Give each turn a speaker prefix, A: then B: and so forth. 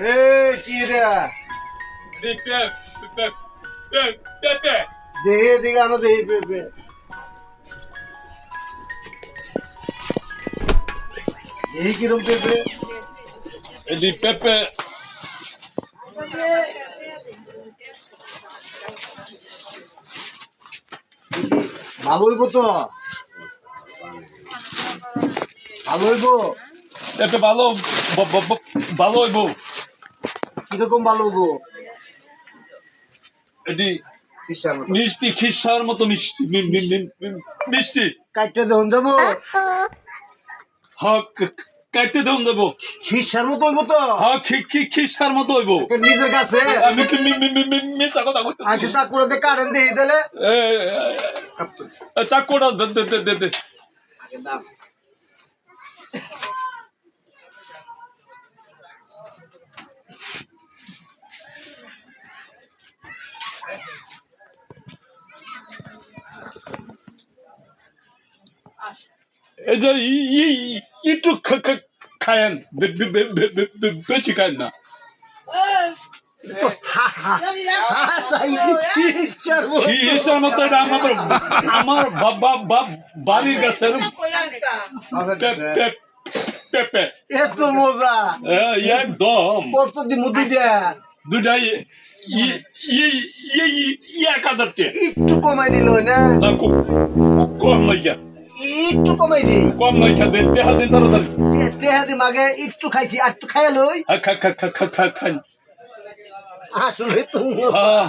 A: এই কি রে. দেহে দিকে আনো দেহি পেপে দেহি কিরম পেপে
B: Ele Pepe.
A: ভালো হইব তো? ভালো হইব?
B: ভালো ভালো হইব।
A: কীরকম ভালো
B: এটি মিষ্টি খিসার মতো মিষ্টি মিষ্টি।
A: কাইটটা দেখুন যাব
B: হ্যাঁ ক- কাটতে দেন দেবো।
A: খিসার মতো হইব তো?
B: হ্যাঁ খিসার মতো হইব।
A: নিজের কাছে?
B: আমি কি মি- মি- মি- মি- মিছা কথা কইতেছি?
A: আজকে চাকুরাতে কারেন্ট দিয়ে দিলে
B: দে দে দে দে এই যে ই- ই- একটু খা- খা- খায়েন। বে- বে- বে- বে- বে- বে- বেশি খায়েন না। আমার আমার বা- বা- বা- বাড়ির গাছের পে- পে- পেঁপে
A: এত মজা।
B: এ, একদম।
A: কত দিন মুদি দেয়া।
B: দুটাই ই- ই- ই- ই- ই এক হাজার
A: একটু কমাই দিল না?
B: কম নাইকা
A: একটু কমাই দি
B: কম নাইকা দেন দেহা দেন তাড়াতাড়ি
A: টেহা দি মাগে একটু খাইছি আর একটু খাইয়া লই।
B: খা খা খা খা খা খা
A: আসলে তুমি
B: হ্যাঁ